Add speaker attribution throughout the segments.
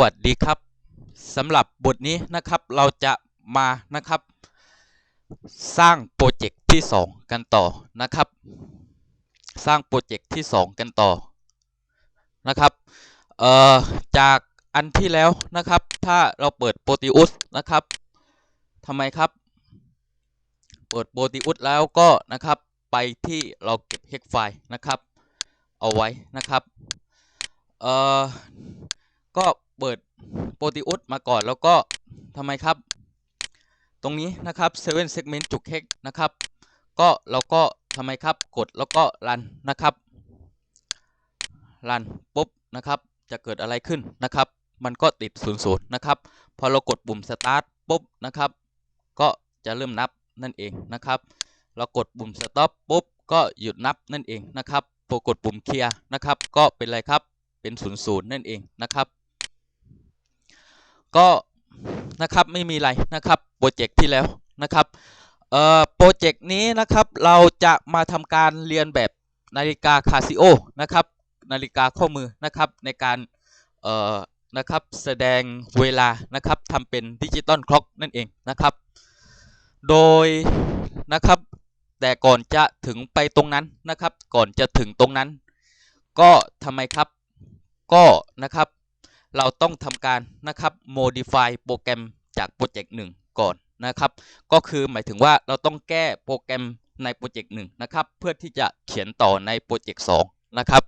Speaker 1: วัสดีครับสำหรับบทนี้นะครับเราจะมานะครับ สร้างโปรเจกต์ที่ 2 กันต่อนะครับ สร้างโปรเจกต์ที่ 2 กันต่อนะครับเอ่อจากอันที่แล้วนะครับ ถ้าเราเปิดโปรติอุสนะครับทำไมครับ เปิดโปรติอุสแล้วก็นะครับไปที่เราเก็บเฮกไฟล์นะครับ เอาไว้นะครับเอ่อก็ เปิดโปรติอุสมาก่อนแล้วก็ทำไมครับ ตรงนี้นะครับ7 segment จุกเฮกนะครับ ก็เราก็ทำไมครับกดแล้วก็รันนะครับรันปุ๊บนะครับ จะเกิดอะไรขึ้นนะครับ มันก็ติด0 0นย์นะครับ พอเรากดปุ่ม start ปุ๊บนะครับ ก็จะเริ่มนับนั่นเองนะครับ เรากดปุ่ม stop ปุ๊บก็หยุดนับนั่นเองนะครับพอกดปุ่มเคลียร์นะครับ ก็เป็นอะไรครับ เป็น0 0นั่นเองนะครับ ก็นะครับไม่มีอะไรนะครับโปรเจกต์ที่แล้วนะครับเอ่อโปรเจกต์นี้นะครับเราจะมาทำการเรียนแบบนาฬิกาคาซิโอนะครับนาฬิกาข้อมือนะครับในการเอ่อนะครับแสดงเวลานะครับทำเป็นดิจิตอลคล็อกนั่นเองนะครับ โดยนะครับแต่ก่อนจะถึงไปตรงนั้นนะครับ ก่อนจะถึงตรงนั้น ก็ทำไมครับก็นะครับ เราต้องทำการนะครับ modify โปรแกรมจากโปรเจกต์1ก่อนนะครับ ก็คือหมายถึงว่าเราต้องแก้โปรแกรมในโปรเจกต์1นะครับ เพื่อที่จะเขียนต่อในโปรเจกต์2นะครับ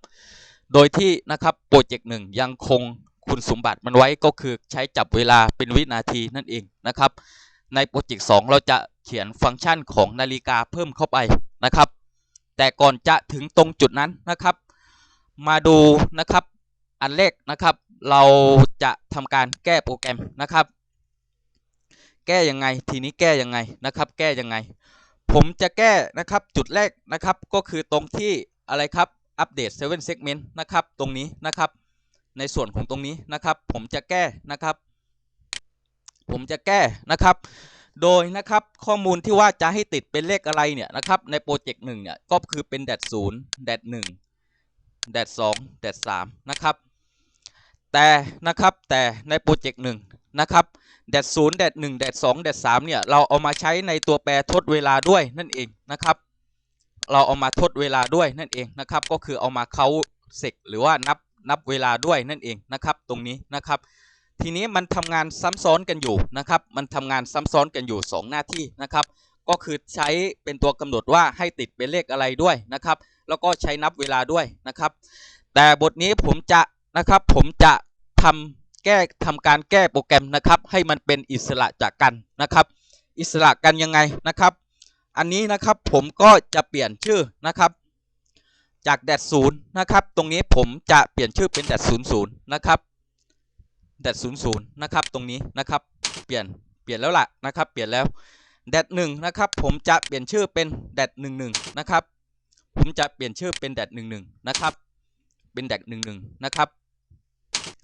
Speaker 1: โดยที่นะครับโปรเจกต์1ยังคงคุณสมบัติมันไว้ก็คือใช้จับเวลาเป็นวินาทีนั่นเองนะครับ ในโปรเจกต์2เราจะเขียนฟังก์ชันของนาฬิกาเพิ่มเข้าไปนะครับ แต่ก่อนจะถึงตรงจุดนั้นนะครับ มาดูนะครับ อันแรกนะครับ เราจะทำการแก้โปรแกรมนะครับ แก้ยังไงทีนี้แก้ยังไงนะครับ แก้ยังไง ผมจะแก้นะครับจุดแรกนะครับก็คือตรงที่อะไรครับอัปเดต7 segment นะครับตรงนี้นะครับ ในส่วนของตรงนี้นะครับ ผมจะแก้นะครับ ผมจะแก้นะครับโดยนะครับข้อมูลที่ว่าจะให้ติดเป็นเลขอะไรเนี่ยนะครับในโปรเจกต์หนึ่งเนี่ยก็คือเป็นแดดศูนย์แดดหนึ่ง แดดสองแดดสามนะครับ แต่นะครับแต่ในโปรเจกต์หนึ่งนะครับแดดศูนย์แดดหนึ่งแดดสองแดดสามเนี่ยเราเอามาใช้ในตัวแปรทดเวลาด้วยนั่นเองนะครับเราเอามาทดเวลาด้วยนั่นเองนะครับ ก็คือเอามาเขาเซกหรือว่านับนับเวลาด้วยนั่นเองนะครับ ตรงนี้นะครับ ทีนี้มันทำงานซ้ำซ้อนกันอยู่นะครับ มันทำงานซ้ำซ้อนกันอยู่ 2 หน้าที่นะครับ ก็คือใช้เป็นตัวกำหนดว่าให้ติดเป็นเลขอะไรด้วยนะครับ แล้วก็ใช้นับเวลาด้วยนะครับ แต่บทนี้ผมจะนะครับผมจะทำแก้ทำการแก้โปรแกรมนะครับ ให้มันเป็นอิสระจากกันนะครับ อิสระกันยังไงนะครับ อันนี้นะครับผมก็จะเปลี่ยนชื่อนะครับ จากแดดศูนย์นะครับ ตรงนี้ผมจะเปลี่ยนชื่อเป็นแดดศูนย์ศูนย์นะครับแดดศูนย์ศูนย์นะครับตรงนี้นะครับ เปลี่ยนเปลี่ยนแล้วล่ะนะครับ เปลี่ยนแล้วแดดหนึ่งนะครับ ผมจะเปลี่ยนชื่อเป็นแดดหนึ่งหนึ่งนะครับ ผมจะเปลี่ยนชื่อเป็นแดดหนึ่งหนึ่งนะครับ เป็นแดดหนึ่งหนึ่งนะครับ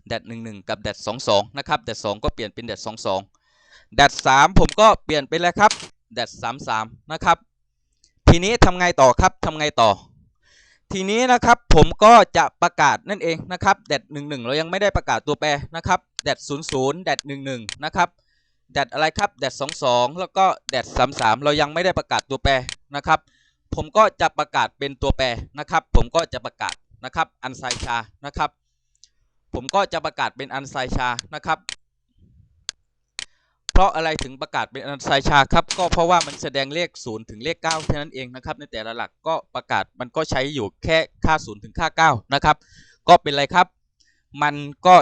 Speaker 1: แดดหนึ่งหนึ่งกับแดดสองสองนะครับ แดดสองก็เปลี่ยนเป็นแดดสองสองแดดสามผมก็เปลี่ยนไปแล้วครับ แดดสามสามนะครับ ทีนี้ทำไงต่อครับทำไงต่อ ทีนี้นะครับผมก็จะประกาศนั่นเองนะครับ แดดหนึ่งหนึ่งเรายังไม่ได้ประกาศตัวแปรนะครับ แดดศูนย์ศูนย์แดดหนึ่งหนึ่งนะครับ แดดอะไรครับ แดดสองสองแล้วก็แดดสามสามเรายังไม่ได้ประกาศตัวแปรนะครับ ผมก็จะประกาศเป็นตัวแปรนะครับ ผมก็จะประกาศนะครับอันไซชานะครับ ผมก็จะประกาศเป็นอันไซชานะครับ เพราะอะไรถึงประกาศเป็นอันไซชาครับก็เพราะว่ามันแสดงเลข0ถึงเลข9แค่นั้นเองนะครับ ในแต่ละหลักก็ประกาศมันก็ใช้อยู่แค่ค่า0ถึงค่า9นะครับ ก็เป็นไรครับ มันก็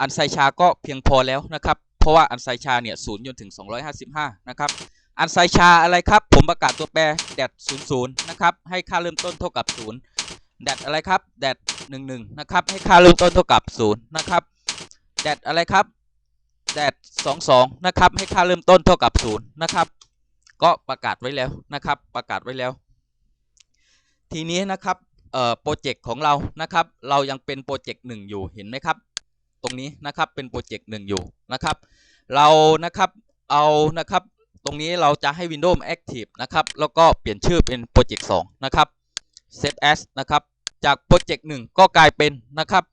Speaker 1: อันไซชาก็เพียงพอแล้วนะครับ เพราะว่าอันไซชาเนี่ย0จนถึง 255 นะครับ อันไซชาอะไรครับ ผมประกาศตัวแปรแดด00นย์นะครับ ให้ค่าเริ่มต้นเท่ากับ0แดดอะไรครับแดด11นะครับ ให้ค่าเริ่มต้นเท่ากับ0นะครับแดดอะไรครับแดด22นะครับ ให้ค่าเริ่มต้นเท่ากับ0นะครับ ก็ประกาศไว้แล้วนะครับ ประกาศไว้แล้ว ทีนี้นะครับเอ่อโปรเจกต์ของเรานะครับ เรายังเป็นโปรเจกต์หนึ่งอยู่เห็นไหมครับ ตรงนี้นะครับเป็นโปรเจกต์หนึ่งอยู่นะครับ เรานะครับเอานะครับ รงนี้เราจะให้ Windows Active นะครับ แล้วก็เปลี่ยนชื่อเป็นโปรเจกต์2นะครับ set as นะครับ จากโปรเจกต์1ก็กลายเป็นนะครับ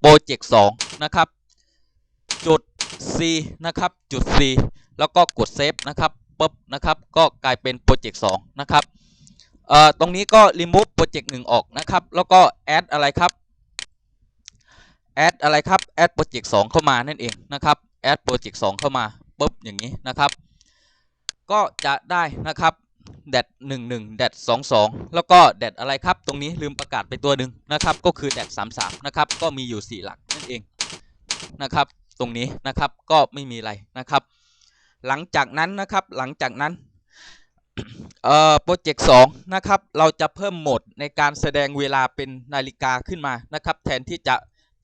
Speaker 1: โปรเจกต์2นะครับ จุด C นะครับ จุด C แล้วก็กดเซฟนะครับปุ๊บนะครับ ก็กลายเป็นโปรเจกต์2นะครับ เอ่อ ตรงนี้ก็ remove โปรเจกต์1ออกนะครับ แล้วก็ add อะไรครับ add อะไรครับ add โปรเจกต์2เข้ามานั่นเองนะครับ add โปรเจกต์2เข้ามาปุ๊บอย่างนี้นะครับ ก็จะได้นะครับแดด11แดด22แล้วก็แดดอะไรครับ ตรงนี้ลืมประกาศไปตัวหนึ่งนะครับ ก็คือแดด33นะครับ ก็มีอยู่4หลักนั่นเองนะครับ ตรงนี้นะครับก็ไม่มีอะไรนะครับ หลังจากนั้นนะครับหลังจากนั้นเอ่อโปรเจกต์2นะครับ เราจะเพิ่มโหมดในการแสดงเวลาเป็นนาฬิกาขึ้นมานะครับ แทนที่จะ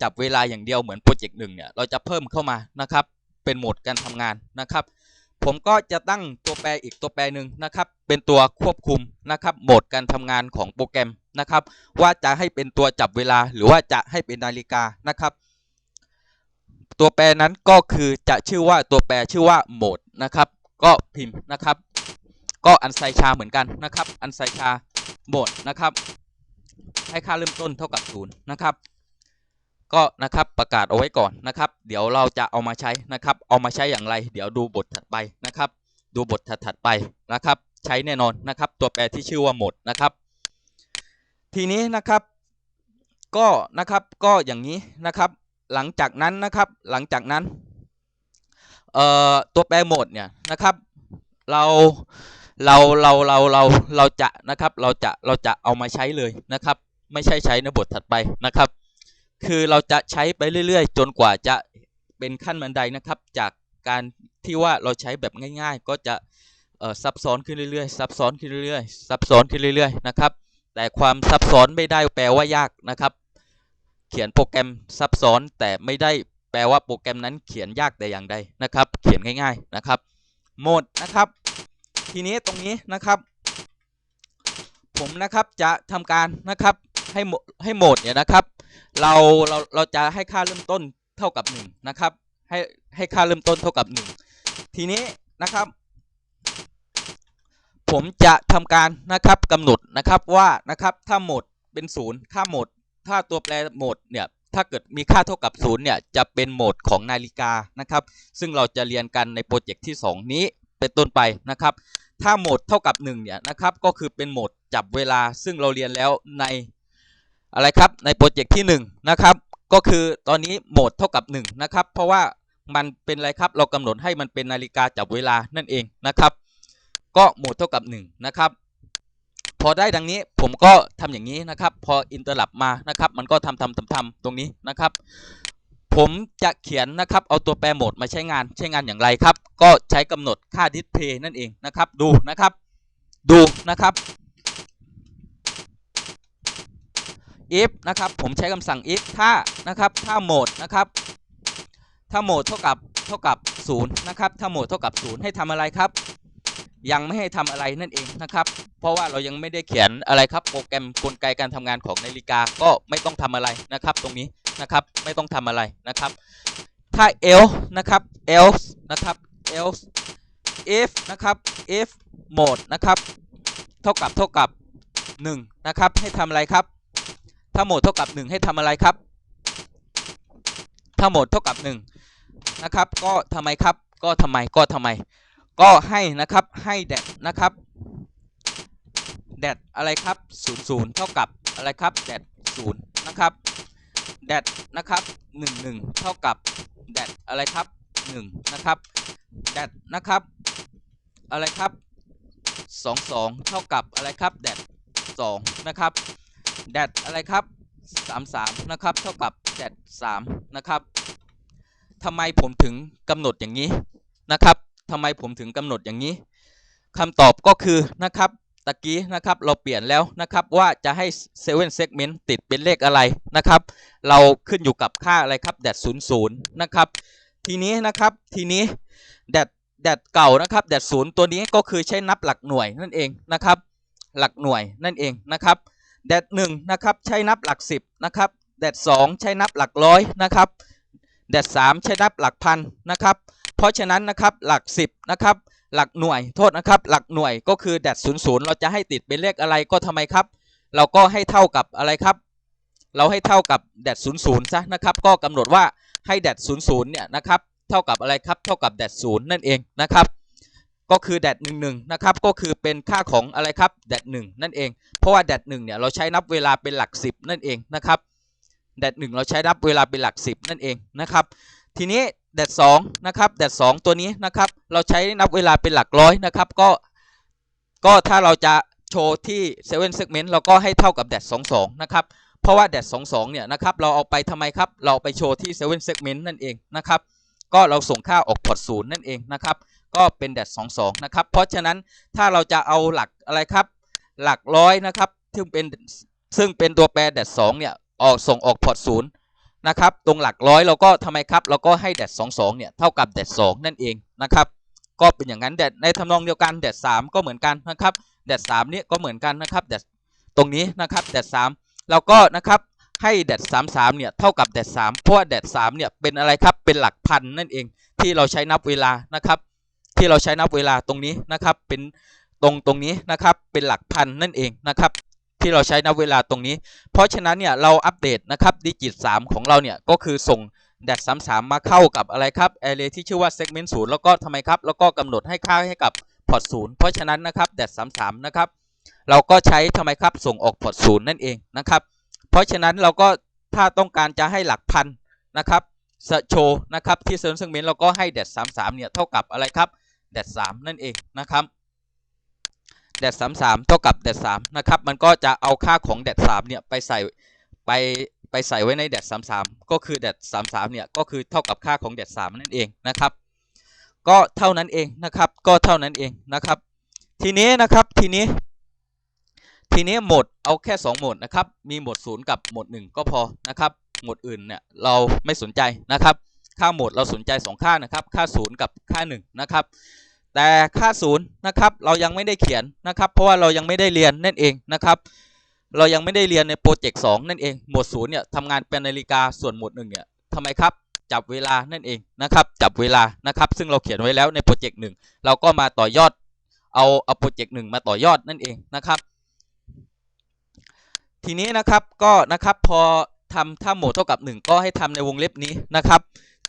Speaker 1: จับเวลาอย่างเดียวเหมือนโปรเจกต์หนึ่งเนี่ยเราจะเพิ่มเข้ามานะครับ เป็นโหมดการทำงานนะครับ ผมก็จะตั้งตัวแปรอีกตัวแปรหนึ่งนะครับเป็นตัวควบคุมนะครับโหมดการทำงานของโปรแกรมนะครับ ว่าจะให้เป็นตัวจับเวลาหรือว่าจะให้เป็นนาฬิกานะครับ ตัวแปรนั้นก็คือจะชื่อว่าตัวแปรชื่อว่าโหมดนะครับ ก็พิมพ์นะครับ ก็อันไซชาเหมือนกันนะครับ อันไซชาโหมดนะครับ ให้ค่าเริ่มต้นเท่ากับศูนย์นะครับ ก็นะครับประกาศเอาไว้ก่อนนะครับ เดี๋ยวเราจะเอามาใช้นะครับ เอามาใช้อย่างไร เดี๋ยวดูบทถัดไปนะครับ ดูบทถัดไปนะครับ ใช้แน่นอนนะครับ ตัวแปรที่ชื่อว่าหมดนะครับ ทีนี้นะครับ ก็นะครับก็อย่างนี้นะครับ หลังจากนั้นนะครับ หลังจากนั้นเอ่อตัวแปรหมดเนี่ยนะครับ เราเราเราเราเราเราจะนะครับ เราจะเราจะเอามาใช้เลยนะครับ ไม่ใช่ใช้ในบทถัดไปนะครับ คือเราจะใช้ไปเรื่อย ๆ จนกว่าจะเป็นขั้นบันไดนะครับ จากการที่ว่าเราใช้แบบง่าย ๆ ก็จะซับซ้อนขึ้นเรื่อยๆซับซ้อนขึ้นเรื่อยๆซับซ้อนขึ้นเรื่อยๆนะครับ แต่ความซับซ้อนไม่ได้แปลว่ายากนะครับ เขียนโปรแกรมซับซ้อนแต่ไม่ได้แปลว่าโปรแกรมนั้นเขียนยากแต่อย่างใดนะครับ เขียนง่าย ๆนะครับโหมดนะครับ ทีนี้ตรงนี้นะครับ ผมนะครับจะทำการนะครับให้ให้โหมดเนี่ยนะครับ เราเราเราจะให้ค่าเริ่มต้นเท่ากับ1นะครับให้ให้ค่าเริ่มต้นเท่ากับ 1 ทีนี้นะครับ ผมจะทำการนะครับกำหนดนะครับว่านะครับถ้าหมดเป็น0ค่าหมด ถ้าตัวแปรหมดเนี่ยถ้าเกิดมีค่าเท่ากับ0เนี่ยจะเป็นโหมดของนาฬิกานะครับ ซึ่งเราจะเรียนกันในโปรเจกต์ที่ 2 นี้เป็นต้นไปนะครับ ถ้าโหมดเท่ากับ1เนี่ยนะครับก็คือเป็นโหมดจับเวลาซึ่งเราเรียนแล้วใน อะไรครับในโปรเจกต์ที่1นะครับก็คือตอนนี้โหมดเท่ากับ1นะครับเพราะว่ามันเป็นอะไรครับเรากำหนดให้มันเป็นนาฬิกาจับเวลานั่นเองนะครับ ก็โหมดเท่ากับ1นะครับพอได้ดังนี้ผมก็ทำอย่างนี้นะครับ พออินเตอร์ลับมานะครับ มันก็ทำทำทำทำตรงนี้นะครับ ผมจะเขียนนะครับเอาตัวแปรโหมดมาใช้งานใช้งานอย่างไรครับ ก็ใช้กำหนดค่า display นั่นเองนะครับ ดูนะครับ ดูนะครับ if นะครับผมใช้คำสั่ง if ถ้านะครับถ้าโหมดนะครับถ้าโหมดเท่ากับเท่ากับ0นะครับถ้าโหมดเท่ากับ 0 ให้ทำอะไรครับ ยังไม่ให้ทำอะไรนั่นเองนะครับ เพราะว่าเรายังไม่ได้เขียนอะไรครับ โปรแกรมกลไกการทำงานของนาฬิกาก็ไม่ต้องทำอะไรนะครับ ตรงนี้นะครับไม่ต้องทำอะไรนะครับ ถ้า else นะครับ else นะครับ else if นะครับ if mode นะครับ เท่ากับเท่ากับ 1 นะครับ ให้ทำอะไรครับ ถ้าโหมดเท่ากับ 1 ให้ทำอะไรครับ ถ้าโหมดเท่ากับ1นะครับ ก็ทำไมครับ ก็ทำไม ก็ทำไม ก็ให้นะครับ ให้แดดนะครับ แดดอะไรครับ00เท่ากับอะไรครับ แดด0นะครับ แดดนะครับ11เท่ากับ แดดอะไรครับ1นะครับ แดดนะครับ อะไรครับ 22 เท่ากับอะไรครับ แดด2นะครับ แดดอะไรครับ 33 นะครับ เท่ากับแดด3นะครับทำไมผมถึงกำหนดอย่างนี้นะครับทำไมผมถึงกำหนดอย่างนี้คำตอบก็คือนะครับตะกี้นะครับเราเปลี่ยนแล้วนะครับว่าจะให้7 segment ติดเป็นเลขอะไรนะครับ เราขึ้นอยู่กับค่าอะไรครับแดด00นะครับทีนี้นะครับทีนี้แดดแดดเก่านะครับแดดศูนย์ตัวนี้ก็คือใช้นับหลักหน่วยนั่นเองนะครับ หลักหน่วยนั่นเองนะครับ แดดหนึ่งนะครับใช้นับหลักสิบนะครับแดดสองใช้นับหลักร้อยนะครับแดดสามใช้นับหลักพันนะครับเพราะฉะนั้นนะครับหลักสิบนะครับหลักหน่วยโทษนะครับหลักหน่วยก็คือแดดศูนย์ศูนย์เราจะให้ติดเป็นเลขอะไรก็ทำไมครับ เราก็ให้เท่ากับอะไรครับเราให้เท่ากับแดดศูนย์ศูนย์ซะนะครับก็กำหนดว่าให้แดด00เนี่ยนะครับเท่ากับอะไรครับเท่ากับแดด0นั่นเองนะครับ ก็คือแดด11นะครับก็คือเป็นค่าของอะไรครับแดด1นั่นเอง เพราะว่าแดด1เนี่ยเราใช้นับเวลาเป็นหลัก 10 นั่นเองนะครับแดด1เราใช้นับเวลาเป็นหลัก 10 นั่นเองนะครับ ทีนี้แดด2นะครับแดด2ตัวนี้นะครับเราใช้นับเวลาเป็นหลักร้อยนะครับก็ก็ถ้าเราจะโชว์ที่7 segment เมนต์เราก็ให้เท่ากับแดด22นะครับเพราะว่าแดด22เนี่ยนะครับเราเอาไปทำไมครับเราไปโชว์ที่7 segment นั่นเองนะครับก็เราส่งค่าออกพอร์ตศูนย์นั่นเองนะครับ ก็เป็นแดด22นะครับ เพราะฉะนั้นถ้าเราจะเอาหลักอะไรครับ หลักร้อยนะครับซึ่งเป็นซึ่งเป็นตัวแปรแดด2เนี่ยออกส่งออกพอร์ตศูนย์นะครับ ตรงหลักร้อยเราก็ทำไมครับ เราก็ให้แดด22เนี่ยเท่ากับแดด2นั่นเองนะครับ ก็เป็นอย่างนั้นแดดในทำนองเดียวกันแดด3ก็เหมือนกันนะครับแดด3เนี่ยก็เหมือนกันนะครับแดดตรงนี้นะครับแดด3เราก็นะครับให้แดด33เนี่ยเท่ากับแดด3เพราะว่าแดด3เนี่ยเป็นอะไรครับเป็นหลักพันนั่นเองที่เราใช้นับเวลานะครับ ที่เราใช้นับเวลาตรงนี้นะครับ เป็นตรงตรงนี้นะครับ เป็นหลักพันนั่นเองนะครับ ที่เราใช้นับเวลาตรงนี้ เพราะฉะนั้นเนี่ยเราอัปเดตนะครับดิจิต 3 ของเราเนี่ยก็คือส่งแดด33มาเข้ากับอะไรครับ array ที่ชื่อว่า segment 0แล้วก็ทำไมครับ แล้วก็กำหนดให้ค่าให้กับพอร์ต0เพราะฉะนั้นนะครับแดด33นะครับ เราก็ใช้ทำไมครับส่งออกพอร์ต0นั่นเองนะครับ เพราะฉะนั้นเราก็ถ้าต้องการจะให้หลักพันนะครับโชว์นะครับที่เซิร์ฟเซกเมนต์เราก็ให้แดด33เนี่ยเท่ากับอะไรครับ แดด3นั่นเองนะครับแดด33เท่ากับแดด3นะครับมันก็จะเอาค่าของแดด3เนี่ยไปใส่ไปไปใส่ไว้ในแดด33ก็คือแดด33เนี่ยก็คือเท่ากับค่าของแดด3นั่นเองนะครับ ก็เท่านั้นเองนะครับก็เท่านั้นเองนะครับ ทีนี้นะครับทีนี้ ทีนี้โหมดเอาแค่ 2โหมดนะครับมีโหมด0กับโหมด1ก็พอนะครับโหมดอื่นเนี่ยเราไม่สนใจนะครับค่าโหมดเราสนใจ 2 ค่านะครับ ค่า 0 กับค่า 1 นะครับ แต่ค่า0นย์นะครับเรายังไม่ได้เขียนนะครับ เพราะว่าเรายังไม่ได้เรียนนั่นเองนะครับ เรายังไม่ได้เรียนในโปรเจกต์2นั่นเอง หมวด0เนี่ยทำงานเป็นนาฬิกาส่วนหมวด1เนี่ยทำไมครับจับเวลานั่นเองนะครับจับเวลานะครับ ซึ่งเราเขียนไว้แล้วในโปรเจกต์1เราก็มาต่อยอดเอาเอาโปรเจกต์1มาต่อยอดนั่นเองนะครับ ทีนี้นะครับก็นะครับพอทำถ้าโหมดเท่ากับ 1 ก็ให้ทำในวงเล็บนี้นะครับ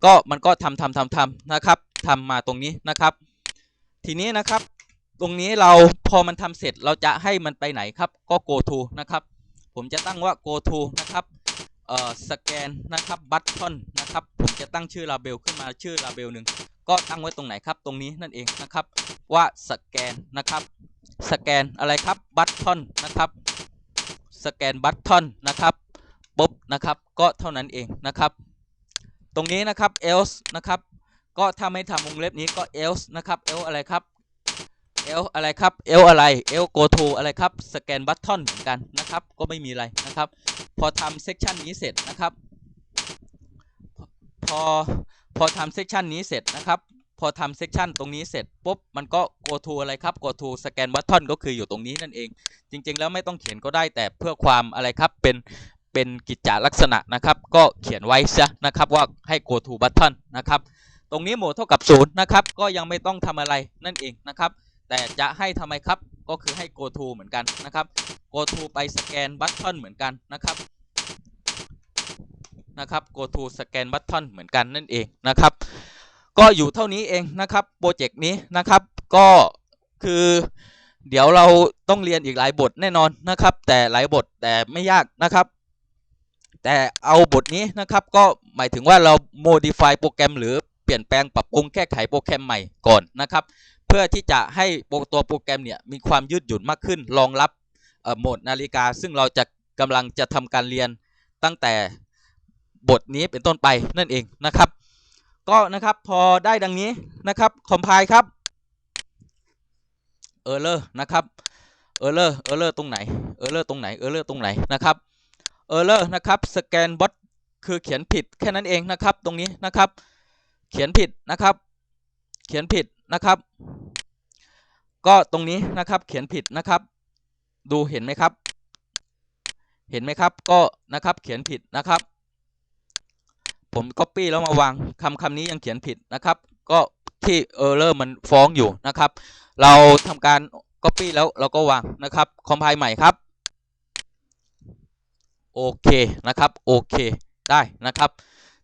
Speaker 1: ก็มันก็ทำทำทำทำนะครับทำมาตรงนี้นะครับ ทีนี้นะครับ ตรงนี้เราพอมันทำเสร็จเราจะให้มันไปไหนครับ ก็ go to นะครับ ผมจะตั้งว่า go to นะครับเอ่อสแกนนะครับ button นะครับ ผมจะตั้งชื่อ label ขึ้นมาชื่อ label หนึ่งก็ตั้งไว้ตรงไหนครับ ตรงนี้นั่นเองนะครับ ว่าสแกนนะครับ สแกนอะไรครับ button นะครับสแกนบัตทอนนะครับปุ๊บนะครับ ก็เท่านั้นเองนะครับ ตรงนี้นะครับ else นะครับ ก็ถ้าไม่ทำวงเล็บนี้ก็ else นะครับ else อะไรครับ else อะไรครับ else อะไร else go to อะไรครับสแกนบัตทอนเหมือนกันนะครับ ก็ไม่มีอะไรนะครับ พอทำเซ c ชันนี้เสร็จนะครับ พอพอทำเซ c ชันนี้เสร็จนะครับพอทำเซ c ชันตรงนี้เสร็จปุ๊บมันก็ go to อะไรครับ go to สแกนบัตทอนก็คืออยู่ตรงนี้นั่นเอง จริง ๆ แล้วไม่ต้องเขียนก็ได้แต่เพื่อความอะไรครับเป็นเป็นกิจจลักษณะนะครับ ก็เขียนไว้ซะนะครับว่าให้ go to button นะครับ ตรงนี้โหมดเท่ากับ0นะครับ ก็ยังไม่ต้องทำอะไรนั่นเองนะครับ แต่จะให้ทำไมครับก็คือให้ go to เหมือนกันนะครับ go to ไปสแกน button เหมือนกันนะครับนะครับ go to สแกน button เหมือนกันนั่นเองนะครับ ก็อยู่เท่านี้เองนะครับโปรเจกต์นี้นะครับ ก็คือเดี๋ยวเราต้องเรียนอีกหลายบทแน่นอนนะครับ แต่หลายบทแต่ไม่ยากนะครับ แต่เอาบทนี้นะครับก็หมายถึงว่าเรา modify โปรแกรมหรือ เปลี่ยนแปลงปรับปรุงแก้ไขโปรแกรมใหม่ก่อนนะครับ เพื่อที่จะให้ตัวโปรแกรมเนี่ยมีความยืดหยุ่นมากขึ้น รองรับโหมดนาฬิกา ซึ่งเราจะกำลังจะทำการเรียนตั้งแต่บทนี้เป็นต้นไปนั่นเองนะครับ ก็นะครับพอได้ดังนี้นะครับ compile ครับเออร์เลอร์นะครับเออร์เลอร์เออร์เลอร์ตรงไหนเออร์เลอร์ตรงไหนเออร์เลอร์ตรงไหนนะครับเออร์เลอร์นะครับสแกนบอทคือเขียนผิดแค่นั้นเองนะครับ ตรงนี้นะครับ เขียนผิดนะครับ เขียนผิดนะครับ ก็ตรงนี้นะครับเขียนผิดนะครับ ดูเห็นไหมครับ เห็นไหมครับก็นะครับเขียนผิดนะครับ ผม copy แล้วมาวางคำคำนี้ยังเขียนผิดนะครับ ก็ที่เออร์เลอร์มันฟ้องอยู่นะครับ เราทำการ Copy แล้วเราก็วางนะครับ Compile ใหม่ครับโอเคนะครับโอเคได้นะครับ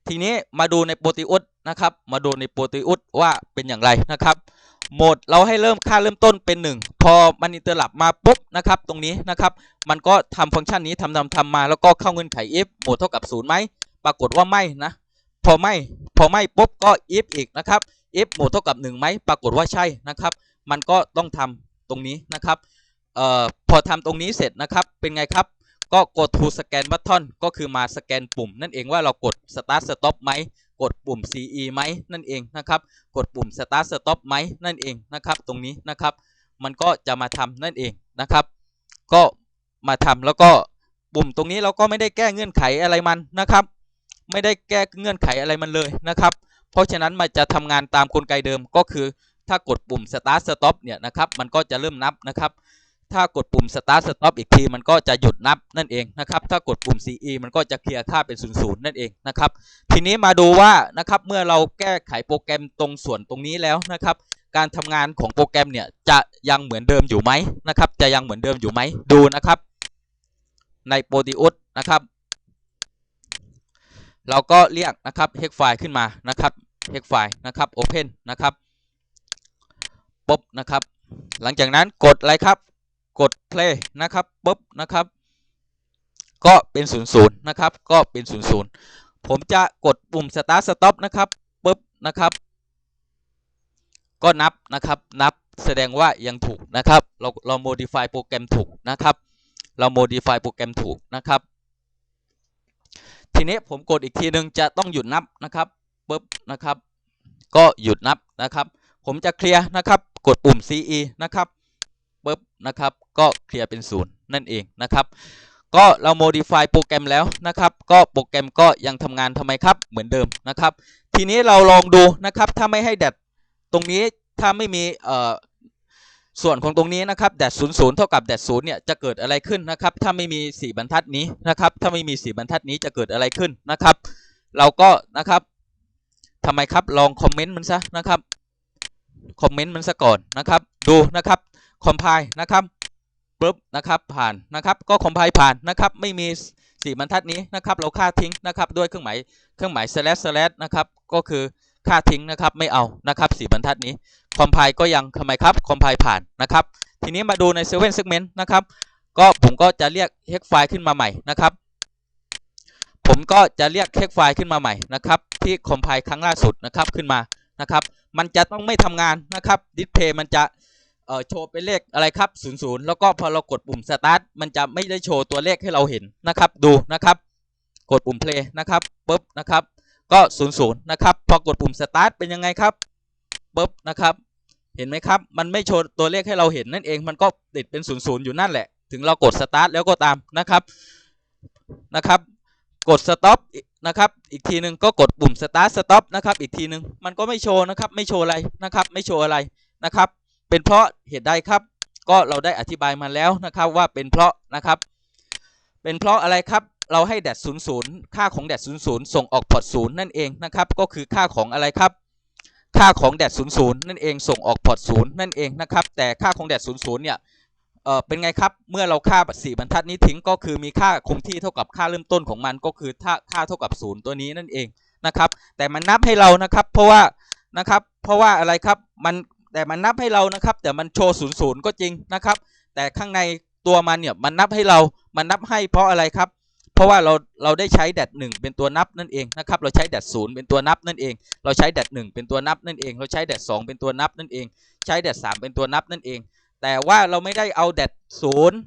Speaker 1: ทีนี้มาดูในโปรตีอุส นะครับ มาดูในโปรตีอุสว่าเป็นอย่างไรนะครับ โหมดเราให้เริ่มค่าเริ่มต้นเป็น 1 พอมันอินเตอร์ลับมาปุ๊บนะครับ ตรงนี้นะครับ มันก็ทำฟังก์ชันนี้ทำทำทำมาแล้วก็เข้าเงื่อนไข if โหมดเท่ากับศูนย์ไหมปรากฏว่าไม่นะ พอไม่พอไม่ปุ๊บก็ if อีกนะครับ if โหมดเท่ากับ1ไหมปรากฏว่าใช่นะครับ มันก็ต้องทำตรงนี้นะครับเอ่อพอทำตรงนี้เสร็จนะครับเป็นไงครับก็กด to scan button ก็คือมาสแกนปุ่ม นั่นเองว่าเรากด start stop ไหม กดปุ่ม CE ไหมนั่นเองนะครับ กดปุ่ม start stop ไหมนั่นเองนะครับ ตรงนี้นะครับ มันก็จะมาทำนั่นเองนะครับ ก็มาทำแล้วก็ปุ่มตรงนี้เราก็ไม่ได้แก้เงื่อนไขอะไรมันนะครับ ไม่ได้แก้เงื่อนไขอะไรมันเลยนะครับ เพราะฉะนั้นมันจะทำงานตามกลไกเดิมก็คือถ้ากดปุ่ม start stop เนี่ยนะครับ มันก็จะเริ่มนับนะครับ ถ้ากดปุ่ม start stop อีกทีมันก็จะหยุดนับนั่นเองนะครับ ถ้ากดปุ่ม CE มันก็จะเคลียร์ค่าเป็น 00 นั่นเองนะครับ ทีนี้มาดูว่านะครับเมื่อเราแก้ไขโปรแกรมตรงส่วนตรงนี้แล้วนะครับ การทำงานของโปรแกรมเนี่ยจะยังเหมือนเดิมอยู่ไหมนะครับ จะยังเหมือนเดิมอยู่ไหมดูนะครับ ในโปรตีอุสนะครับ เราก็เรียกนะครับ hex file ขึ้นมานะครับ hex file นะครับ open นะครับปุ๊บนะครับ หลังจากนั้นกดอะไรครับ กด play นะครับปุ๊บนะครับ ก็เป็น0ูนย์นะครับ ก็เป็น0ูนย์ผมจะกดปุ่ม start stop นะครับปุ๊บนะครับ ก็นับนะครับนับแสดงว่ายังถูกนะครับ เราเรา modify โปรแกรมถูกนะครับ เรา modify โปรแกรมถูกนะครับ ทีนี้ผมกดอีกทีหนึ่งจะต้องหยุดนับนะครับปุ๊บนะครับ ก็หยุดนับนะครับ ผมจะเคลียร์นะครับ กดปุ่ม CE นะครับปุ๊บ นะครับก็เคลียร์เป็นศูนย์นั่นเองนะครับก็เรา modify โปรแกรมแล้วนะครับ ก็โปรแกรมก็ยังทำงานทำไมครับเหมือนเดิมนะครับ ทีนี้เราลองดูนะครับ ถ้าไม่ให้แดดตรงนี้ถ้าไม่มีเออส่วนของตรงนี้นะครับแดดศูนย์ศูนย์เท่ากับแดดศูนย์เนี่ยจะเกิดอะไรขึ้นนะครับ ถ้าไม่มีสีบรรทัดนี้นะครับ ถ้าไม่มีสีบรรทัดนี้จะเกิดอะไรขึ้นนะครับ เราก็นะครับทำไมครับลองคอมเมนต์มันซะนะครับคอมเมนต์มันซะก่อนนะครับ ดูนะครับ คอมไพล์นะครับปุ๊บนะครับผ่านนะครับ ก็คอมไพล์ผ่านนะครับ ไม่มีสี่บรรทัดนี้นะครับ เราค่าทิ้งนะครับ ด้วยเครื่องหมายเครื่องหมาย slash slash นะครับ ก็คือค่าทิ้งนะครับไม่เอานะครับสี่บรรทัดนี้คอมไพล์ก็ยังทำไมครับคอมไพล์ผ่านนะครับ ทีนี้มาดูใน7 segment นะครับ ก็ผมก็จะเรียก hex file ขึ้นมาใหม่นะครับ ผมก็จะเรียก hex file ขึ้นมาใหม่นะครับ ที่คอมไพล์ครั้งล่าสุดนะครับขึ้นมานะครับ มันจะต้องไม่ทำงานนะครับ display มันจะ เอ่อโชว์เป็นเลขอะไรครับ00แล้วก็พอเรากดปุ่ม start มันจะไม่ได้โชว์ตัวเลขให้เราเห็นนะครับ ดูนะครับ กดปุ่ม play นะครับปุ๊บนะครับ ก็00นะครับพอกดปุ่ม start เป็นยังไงครับปุ๊บนะครับเห็นไหมครับ มันไม่โชว์ตัวเลขให้เราเห็นนั่นเอง มันก็ติดเป็น 00 อยู่นั่นแหละ ถึงเรากด start แล้วก็ตามนะครับ นะครับ กด stop นะครับ อีกทีหนึ่งก็กดปุ่ม start stop นะครับ อีกทีหนึ่งมันก็ไม่โชว์นะครับ ไม่โชว์อะไรนะครับ ไม่โชว์อะไรนะครับ เป็นเพราะเหตุใดครับ ก็เราได้อธิบายมาแล้วนะครับว่าเป็นเพราะนะครับ เป็นเพราะอะไรครับเราให้แดด00ค่าของแดด00ส่งออกพอร์ต0นั่นเองนะครับ ก็คือค่าของอะไรครับ ค่าของแดด00นั่นเองส่งออกพอร์ต0นั่นเองนะครับ แต่ค่าของแดด00เนี่ยเออเป็นไงครับ เมื่อเราค่า4บรรทัดนี้ทิ้งก็คือมีค่าคงที่เท่ากับค่าเริ่มต้นของมันก็คือถ้าค่าเท่ากับ0ตัวนี้นั่นเองนะครับ แต่มันนับให้เรานะครับ เพราะว่านะครับ เพราะว่าอะไรครับ มัน แต่มันนับให้เรานะครับ แต่มันโชว์0 0ก็จริงนะครับ แต่ข้างในตัวมันเนี่ยมันนับให้เรา มันนับให้เพราะอะไรครับ เพราะว่าเราเราได้ใช้แดดหนึ่งเป็นตัวนับนั่นเองนะครับ เราใช้แดดศูนย์เป็นตัวนับนั่นเอง เราใช้แดดหนึ่งเป็นตัวนับนั่นเอง เราใช้แดดสองเป็นตัวนับนั่นเอง ใช้แดดสามเป็นตัวนับนั่นเอง แต่ว่าเราไม่ได้เอาแดดศูนย์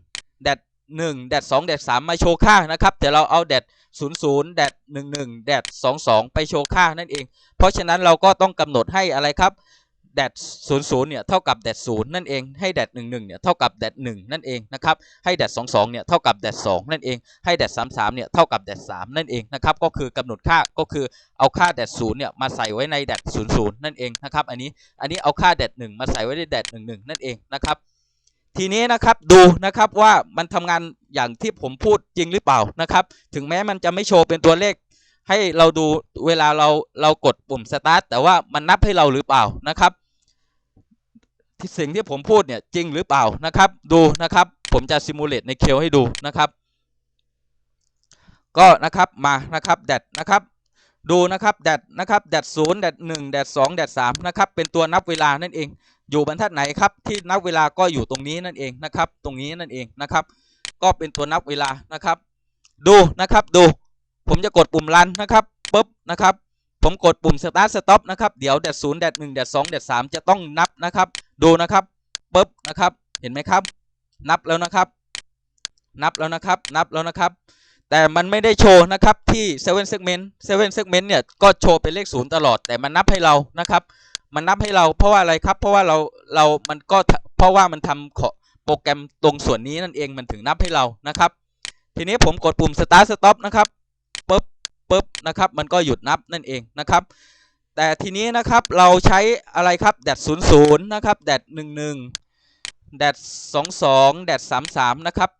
Speaker 1: แดดหนึ่งแดดสองแดดสามมาโชว์ค่านะครับ แต่เราเอาแดดศูนย์ศูนย์แดดหนึ่งหนึ่งแดดสองสองไปโชว์ค่านั่นเอง เพราะฉะนั้นเราก็ต้องกำหนดให้อะไรครับ แดดศูนย์ศูนย์เนี่ยเท่ากับแดดศูนย์นั่นเองให้แดดหนึ่งหนึ่งเนี่ยเท่ากับแดดหนึ่งนั่นเองนะครับให้แดดสองสองเนี่ยเท่ากับแดดสองนั่นเองให้แดดสามสามเนี่ยเท่ากับแดดสามนั่นเองนะครับก็คือกำหนดค่าก็คือเอาค่าแดดศูนย์เนี่ยมาใส่ไว้ในแดดศูนย์ศูนย์นั่นเองนะครับอันนี้อันนี้เอาค่าแดดหนึ่งมาใส่ไว้ในแดดหนึ่งหนึ่งนั่นเองนะครับทีนี้นะครับดูนะครับว่ามันทำงานอย่างที่ผมพูดจริงหรือเปล่านะครับถึงแม้มันจะไม่โชว์เป็นตัวเลขให้เราดูเวลาเราเรากดปุ่ม start แต่ว่ามันนับให้เราหรือเปล่านะครับ สิ่งที่ผมพูดเนี่ยจริงหรือเปล่านะครับ ดูนะครับ ผมจะซิมูเลตในเคลให้ดูนะครับ ก็นะครับมานะครับแดดนะครับ ดูนะครับแดดนะครับแดดศูนย์แดดหนึ่งแดดสองแดดสามนะครับเป็นตัวนับเวลานั่นเอง อยู่บรรทัดไหนครับที่นับเวลาก็อยู่ตรงนี้นั่นเองนะครับ ตรงนี้นั่นเองนะครับ ก็เป็นตัวนับเวลานะครับ ดูนะครับดู ผมจะกดปุ่มรันนะครับปุ๊บนะครับผมกดปุ่ม start stop นะครับ เดี๋ยวแดดศูนย์แดดหนึ่งแดดสองแดดสามจะต้องนับนะครับ ดูนะครับปุ๊บนะครับ เห็นไหมครับ นับแล้วนะครับ นับแล้วนะครับ นับแล้วนะครับ แต่มันไม่ได้โชว์นะครับที่7 segment 7 segment เนี่ยก็โชว์เป็นเลขศูนย์ตลอด แต่มันนับให้เรานะครับ มันนับให้เราเพราะว่าอะไรครับ เพราะว่าเราเรามันก็เพราะว่ามันทำขอโปรแกรมตรงส่วนนี้นั่นเองมันถึงนับให้เรานะครับ ทีนี้ผมกดปุ่ม start stop นะครับปุ๊บปุ๊บนะครับ มันก็หยุดนับนั่นเองนะครับ แต่ทีนี้นะครับเราใช้อะไรครับแดด00 นะครับแดด11 แดด22 แดด33 นะครับ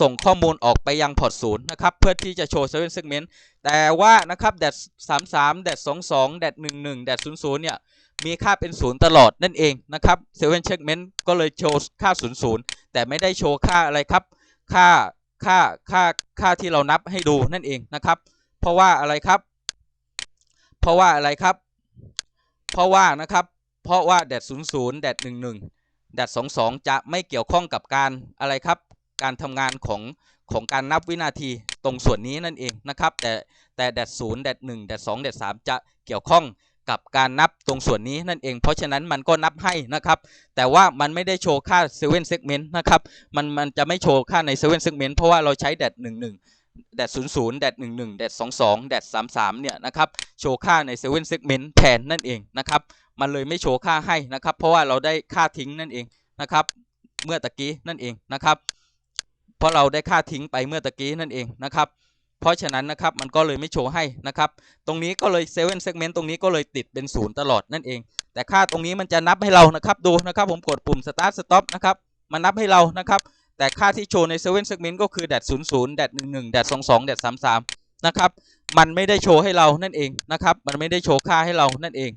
Speaker 1: ส่งข้อมูลออกไปยังพอร์ตศูนย์นะครับ เพื่อที่จะโชว์7 segment แต่ว่านะครับแดด33 แดด22 แดด11 แดด00 เนี่ย มีค่าเป็นศูนย์ตลอดนั่นเองนะครับ7 segment ก็เลยโชว์ค่า 00 แต่ไม่ได้โชว์ค่าอะไรครับ ค่าค่าค่าค่าที่เรานับให้ดูนั่นเองนะครับ เพราะว่าอะไรครับ เพราะว่าอะไรครับ เพราะว่านะครับ เพราะว่าแดด00แดด11แดด22 จะไม่เกี่ยวข้องกับการอะไรครับ การทำงานของของการนับวินาทีตรงส่วนนี้นั่นเองนะครับ แต่แต่แดด0แดด1แดด2แดด3จะเกี่ยวข้องกับการนับตรงส่วนนี้นั่นเอง เพราะฉะนั้นมันก็นับให้นะครับ แต่ว่ามันไม่ได้โชว์ค่า7 segment นต์นะครับ มันมันจะไม่โชว์ค่าใน7 segment เมนต์เพราะว่าเราใช้แดด11 แดด00แดด11แดด22แดด33เนี่ยนะครับโชว์ค่าใน7 segment แทนนั่นเองนะครับมันเลยไม่โชว์ค่าให้นะครับ เพราะว่าเราได้ค่าทิ้งนั่นเองนะครับ เมื่อตะกี้นั่นเองนะครับ เพราะเราได้ค่าทิ้งไปเมื่อตะกี้นั่นเองนะครับ เพราะฉะนั้นนะครับมันก็เลยไม่โชว์ให้นะครับ ตรงนี้ก็เลย7 segment ตรงนี้ก็เลยติดเป็นศูนย์ตลอดนั่นเอง แต่ค่าตรงนี้มันจะนับให้เรานะครับดูนะครับ ผมกดปุ่ม start stop นะครับมันนับให้เรานะครับ แต่ค่าที่โชว์ใน7 segment ก็คือแดด00แดด11แดด22แดด33นะครับมันไม่ได้โชว์ให้เรานั่นเองนะครับมันไม่ได้โชว์ค่าให้เรานั่นเอง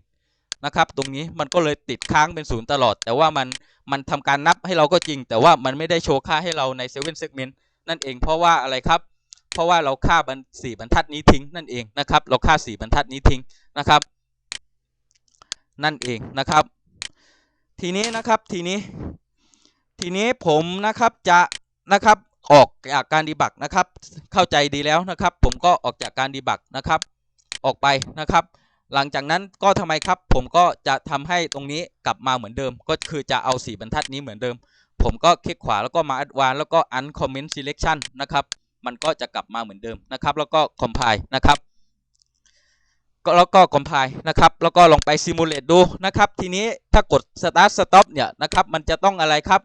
Speaker 1: นะครับตรงนี้มันก็เลยติดค้างเป็นศูนย์ตลอด แต่ว่ามันมันทำการนับให้เราก็จริง แต่ว่ามันไม่ได้โชว์ค่าให้เราใน7 segment นั่นเองเพราะว่าอะไรครับ เพราะว่าเราค่าบรรสี่บรรทัดนี้ทิ้งนั่นเองนะครับเราค่าสี่บรรทัดนี้ทิ้งนะครับ นั่นเองนะครับ ทีนี้นะครับทีนี้ ทีนี้ผมนะครับจะนะครับออกจากการดีบักนะครับ เข้าใจดีแล้วนะครับ ผมก็ออกจากการดีบักนะครับ ออกไปนะครับ หลังจากนั้นก็ทำไมครับ ผมก็จะทำให้ตรงนี้กลับมาเหมือนเดิม ก็คือจะเอาสีบรรทัดนี้เหมือนเดิม ผมก็คลิกขวาแล้วก็มา advance แล้วก็ uncomment selection นะครับมันก็จะกลับมาเหมือนเดิมนะครับ แล้วก็ compile นะครับก็แล้วก็ compile นะครับ แล้วก็ลองไป simulate ดูนะครับ ทีนี้ถ้ากด start stop เนี่ยนะครับ มันจะต้องอะไรครับ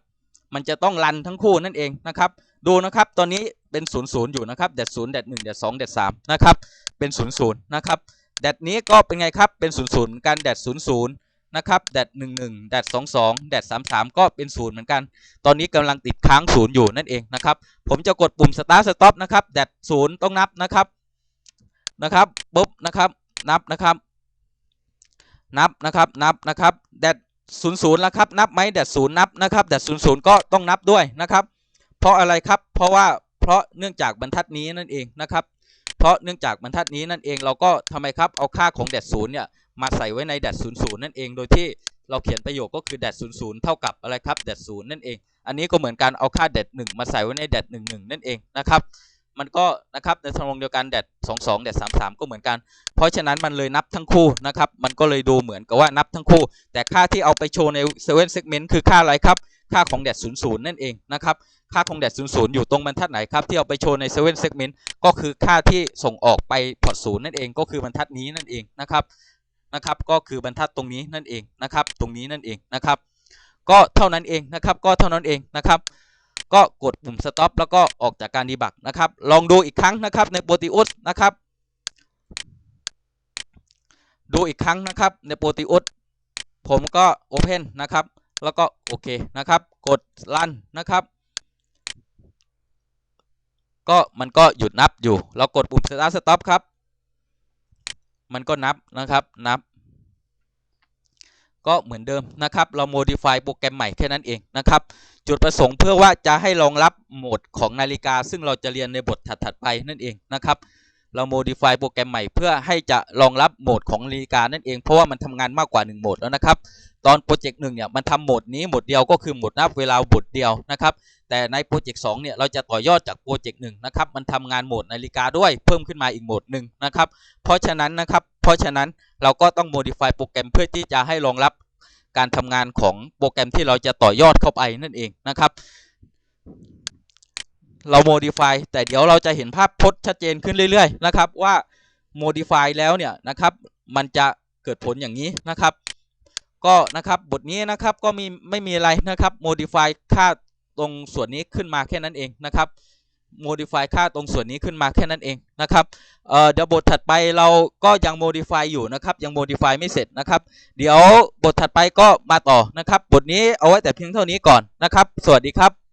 Speaker 1: มันจะต้องรันทั้งคู่นั่นเองนะครับดูนะครับตอนนี้เป็น0 0อยู่นะครับแดด0แดด1แดด2แดด3นะครับเป็น0 0นย์นะครับแดดนี้ก็เป็นไงครับเป็น0 0เหมือนกันแดด0 0นย์ศูนย์นะครับแดด1 1แดด2 2แดด3 3ก็เป็น0เหมือนกัน ตอนนี้กำลังติดค้าง0อยู่นั่นเองนะครับ ผมจะกดปุ่ม start stop นะครับแดด0ต้องนับนะครับ นะครับปุ๊บนะครับ นับนะครับ นับนะครับ นับนะครับแดด ศูนย์ศูนย์แล้วครับนับไหมแดดศูนย์นับนะครับแดดศูนย์ศูนย์ก็ต้องนับด้วยนะครับ เพราะอะไรครับเพราะว่าเพราะเนื่องจากบรรทัดนี้นั่นเองนะครับ เพราะเนื่องจากบรรทัดนี้นั่นเองเราก็ทำไมครับเอาค่าของแดดศูนย์เนี่ยมาใส่ไว้ในแดดศูนย์ศูนย์นั่นเองโดยที่เราเขียนประโยคก็คือแดดศูนย์ศูนย์เท่ากับอะไรครับแดดศูนย์นั่นเอง อันนี้ก็เหมือนการเอาค่าแดดหนึ่งมาใส่ไว้ในแดดหนึ่งหนึ่งนั่นเองนะครับ มันก็นะครับในทำนองเดียวกันแดดสองสองแดดสามสามก็เหมือนกัน เพราะฉะนั้นมันเลยนับทั้งคู่นะครับมันก็เลยดูเหมือนกับว่านับทั้งคู่ แต่ค่าที่เอาไปโชว์ใน7 segment คือค่าอะไรครับ ค่าของแดด00 นั่นเองนะครับค่าของแดด00 อยู่ตรงบรรทัดไหนครับที่เอาไปโชว์ใน7 segment ก็คือค่าที่ส่งออกไปพอร์ตศูนย์นั่นเองก็คือบรรทัดนี้นั่นเองนะครับนะครับก็คือบรรทัดตรงนี้นั่นเองนะครับตรงนี้นั่นเองนะครับก็เท่านั้นเองนะครับก็เท่านั้นเองนะครับ ก็กดปุ่ม stop แล้วก็ออกจากการดีบักนะครับ ลองดูอีกครั้งนะครับใน Proteus นะครับ ดูอีกครั้งนะครับใน Proteus ผมก็ Open นะครับ แล้วก็โอเคนะครับ กด Run นะครับ ก็มันก็หยุดนับอยู่ เรากดปุ่ม Start Stop ครับ มันก็นับนะครับนับ ก็เหมือนเดิมนะครับ เรา modify โปรแกรมใหม่แค่นั้นเองนะครับ จุดประสงค์เพื่อว่าจะให้รองรับโหมดของนาฬิกา ซึ่งเราจะเรียนในบทถัดๆไปนั่นเองนะครับ เรา modify โปรแกรมใหม่เพื่อให้จะรองรับโหมดของนาฬิกานั่นเอง เพราะว่ามันทำงานมากกว่า 1 โหมดแล้วนะครับ ตอนโปรเจกต์หนึ่งเนี่ยมันทำโหมดนี้โหมดเดียวก็คือโหมดนับเวลาบทเดียวนะครับ แต่ในโปรเจกต์2เนี่ยเราจะต่อยอดจากโปรเจกต์หนึ่งนะครับ มันทำงานโหมดนาฬิกาด้วยเพิ่มขึ้นมาอีกโหมดหนึ่งนะครับ เพราะฉะนั้นนะครับ ราะฉะนั้นเราก็ต้อง modify โปรแกรมเพื่อที่จะให้รองรับการทำงานของโปรแกรมที่เราจะต่อยอดเข้าไปนั่นเองนะครับ เรา modify แต่เดี๋ยวเราจะเห็นภาพพจน์ชัดเจนขึ้นเรื่อยๆ นะครับว่า modify แล้วเนี่ยนะครับ มันจะเกิดผลอย่างนี้นะครับ ก็นะครับบทนี้นะครับก็มีไม่มีอะไรนะครับ modify ค่าตรงส่วนนี้ขึ้นมาแค่นั้นเองนะครับ modify ค่าตรงส่วนนี้ขึ้นมาแค่นั้นเองนะครับเอ่อเดี๋ยวบทถัดไปเราก็ยัง modify อยู่นะครับ ยัง modify ไม่เสร็จนะครับ เดี๋ยวบทถัดไปก็มาต่อนะครับ บทนี้เอาไว้แต่เพียงเท่านี้ก่อนนะครับ สวัสดีครับ